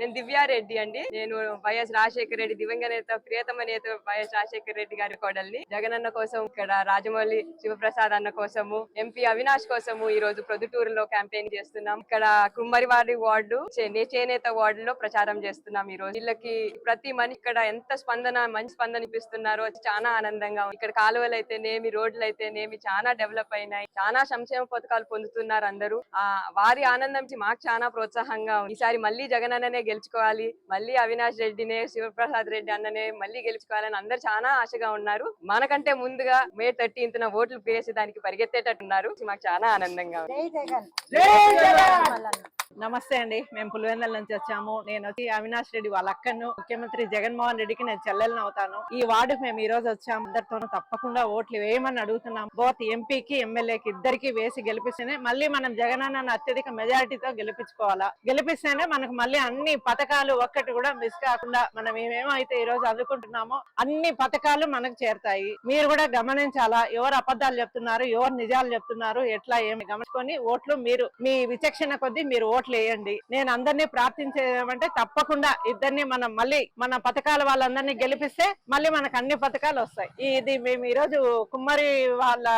నేను దివ్యారెడ్డి అండి. నేను వైఎస్ రాజశేఖర రెడ్డి దివంగత నేత ప్రియతమ నేత వైఎస్ రాజశేఖర రెడ్డి గారి కోడల్ని. జగనన్న కోసం ఇక్కడ రాజమౌళి శివప్రసాద్ అన్న కోసము ఎంపీ అవినాష్ కోసము ఈ రోజు ప్రొద్దుటూరులో క్యాంపెయిన్ చేస్తున్నాం. ఇక్కడ కుమ్మరివారి వార్డు చే- చేనేత వార్డు లో ప్రచారం చేస్తున్నాం ఈ రోజు. వీళ్ళకి ప్రతి మనిషి ఇక్కడ ఎంత స్పందన మంచి స్పందన ఇప్పిస్తున్నారో చాలా ఆనందంగా ఉంది. ఇక్కడ కాలువలు అయితేనేమి రోడ్లు అయితేనేమి చాలా డెవలప్ అయినాయి. చాలా సంక్షేమ పథకాలు పొందుతున్నారు అందరూ. ఆ వారి ఆనందం మాకు చాలా ప్రోత్సాహంగా ఉంది. ఈసారి మళ్ళీ జగన్ అన్ననే గెలుచుకోవాలి. మళ్ళీ అవినాష్ రెడ్డినే శివప్రసాద్ రెడ్డి అన్ననే మళ్ళీ గెలుచుకోవాలని అందరు చాలా ఆశగా ఉన్నారు. మనకంటే ముందుగా మే థర్టీన్త్ ఓట్లు వేసి దానికి పరిగెత్తేటట్టున్నారు. మాకు చాలా ఆనందంగా ఉంది. నమస్తే అండి. మేము పులివెందల నుంచి వచ్చాము. నేను వచ్చి అవినాష్ రెడ్డి వాళ్ళ అక్కను ముఖ్యమంత్రి జగన్మోహన్ రెడ్డికి నేను చెల్లెలను అవుతాను. ఈ వార్డుకు మేము ఈ రోజు వచ్చాము. అందరితోనూ తప్పకుండా ఓట్లు వేయమని అడుగుతున్నాం. బోత్ ఎంపీకి ఎమ్మెల్యేకి ఇద్దరికి వేసి గెలిపిస్తేనే మళ్ళీ మనం జగనన్నను అత్యధిక మెజారిటీతో గెలిపించుకోవాలా? గెలిపిస్తేనే మనకు మళ్ళీ అన్ని పథకాలు ఒక్కటి కూడా మిస్ కాకుండా మనం ఏమేమైతే ఈ రోజు అందుకుంటున్నామో అన్ని పథకాలు మనకు చేరుతాయి. మీరు కూడా గమనించాలా? ఎవరు అబద్ధాలు చెప్తున్నారు? ఎవరు నిజాలు చెప్తున్నారు? ఎట్లా ఏమి? గమనించుకొని ఓట్లు మీరు మీ విచక్షణ కొద్దీ మీరు ఓట్లు వేయండి. నేను అందరినీ ప్రార్థించేదేమంటే తప్పకుండా ఇద్దరిని మనం మళ్ళీ మన పథకాల వాళ్ళందరినీ గెలిపిస్తే మళ్ళీ మనకు అన్ని పథకాలు వస్తాయి. ఇది మేము ఈ రోజు కుమ్మరి వాళ్ళ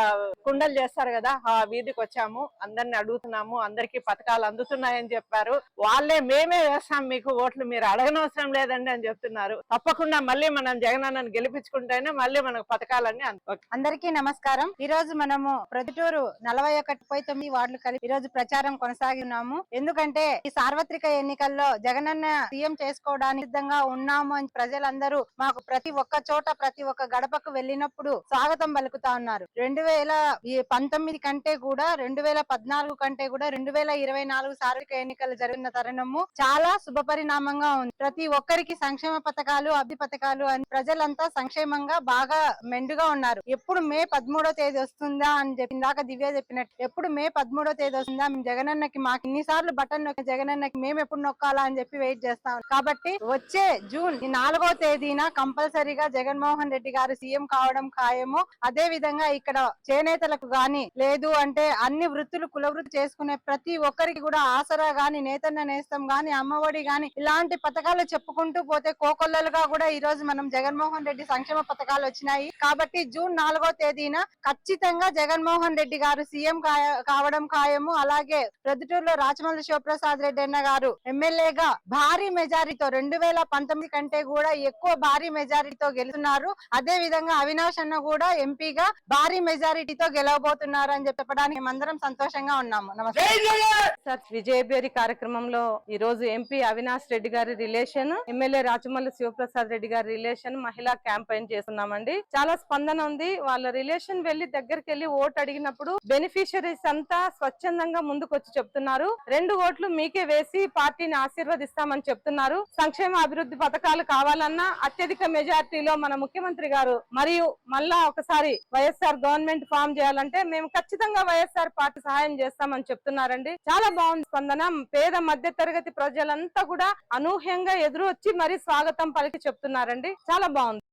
కుండలు చేస్తారు కదా ఆ వీధికి వచ్చాము. అందరిని అడుగుతున్నాము అందరికి పథకాలు అందుతున్నాయని చెప్పారు. వాళ్ళే మేమే వేస్తాం మీకు ఓట్లు మీరు అడగనవసరం లేదండి అని చెప్తున్నారు. తప్పకుండా మళ్ళీ మనం జగనన్నను గెలిపించుకుంటేనే మళ్ళీ మనకు పథకాలన్నీ అందు అందరికీ నమస్కారం. ఈ రోజు మనము ప్రతిటూరు నలభై ఒకటి ముప్పై తొమ్మిది వార్డులు కలిపి ఈ రోజు ప్రచారం కొనసాగినాము. ఎందుకంటే ఈ సార్వత్రిక ఎన్నికల్లో జగనన్న సీఎం చేసుకోవడానికి సిద్ధంగా ఉన్నాము అని ప్రజలందరూ మాకు ప్రతి ఒక్క చోట ప్రతి ఒక్క గడపకు వెళ్ళినప్పుడు స్వాగతం పలుకుతా ఉన్నారు. రెండు వేల పంతొమ్మిది కంటే కూడా రెండు వేల పద్నాలుగు కంటే కూడా రెండు వేల ఇరవై నాలుగు సార్వత్రిక ఎన్నికలు జరిగిన తరుణము చాలా శుభ పరిణామంగా ఉంది. ప్రతి ఒక్కరికి సంక్షేమ పథకాలు అభి పథకాలు అని ప్రజలంతా సంక్షేమంగా బాగా మెండుగా ఉన్నారు. ఎప్పుడు మే పదమూడో తేదీ వస్తుందా అని చెప్పి ఇందాక దివ్య చెప్పినట్టు ఎప్పుడు మే పదమూడో తేదీ వస్తుందా మేము జగనన్నకి మాకు ఇన్నిసార్లు బటన్ నొక్కి జగనన్నకి మేము ఎప్పుడు నొక్కాలా అని చెప్పి వెయిట్ చేస్తాం కాబట్టి వచ్చే జూన్ ఈ నాలుగో తేదీన కంపల్సరీగా జగన్మోహన్ రెడ్డి గారు సీఎం కావడం ఖాయము. అదే విధంగా ఇక్కడ చేనేతలకు గాని లేదు అంటే అన్ని వృత్తులు కులవృత్తి చేసుకునే ప్రతి ఒక్కరికి కూడా ఆసరా గాని నేతన్న నేస్తం గాని అమ్మఒడి గాని ఇలాంటి పథకాలు చెప్పుకుంటూ పోతే కోకొల్లలుగా కూడా ఈ రోజు మనం జగన్మోహన్ రెడ్డి సంక్షేమ పథకాలు వచ్చినాయి. కాబట్టి జూన్ నాలుగో తేదీన ఖచ్చితంగా జగన్మోహన్ రెడ్డి గారు సీఎం కావడం ఖాయము. అలాగే ప్రొద్దుటూరులో రాచమల్లి శివప్రసాద్ రెడ్డి అన్న గారు. ఎమ్మెల్యేగా భారీ మెజారిటీతో రెండు వేల పంతొమ్మిది కంటే కూడా ఎక్కువ భారీ మెజారిటీతో గెలుస్తున్నారు. అదే విధంగా అవినాష్ అన్న కూడా ఎంపీగా భారీ మెజారిటీతో గెలవబోతున్నారు అని చెప్పడానికి మేమందరం సంతోషంగా ఉన్నాము. నమస్తే. సార్ విజయబేరి కార్యక్రమంలో ఈ రోజు ఎంపీ అవినాష్ రెడ్డి గారి రిలేషన్ ఎమ్మెల్యే రాచమల్లి శివప్రసాద్ రెడ్డి గారి రిలేషన్ మహిళా క్యాంపెయిన్ చేస్తున్నామండి. చాలా స్పందన ఉంది. వాళ్ళ రిలేషన్ వెళ్ళి దగ్గరికి వెళ్ళి ఓటు అడిగినప్పుడు బెనిఫిషరీస్ అంతా స్వచ్ఛందంగా ముందుకు వచ్చి చెప్తున్నారు రెండు ఓట్లు మీకే వేసి పార్టీని ఆశీర్వదిస్తామని చెప్తున్నారు. సంక్షేమ అభివృద్ధి పథకాలు కావాలన్నా అత్యధిక మెజార్టీలో మన ముఖ్యమంత్రి గారు మరియు మళ్ళా ఒకసారి వైఎస్ఆర్ గవర్నమెంట్ ఫామ్ చేయాలంటే మేము ఖచ్చితంగా వైఎస్ఆర్ పార్టీ సహాయం చేస్తామని చెప్తున్నారండి. చాలా బాగుంది స్పందన. పేద మధ్య తరగతి ప్రజలంతా కూడా అనూహ్యంగా ఎదురు వచ్చి మరీ స్వాగతం పలికి చెప్తున్నారండి. చాలా బాగుంది.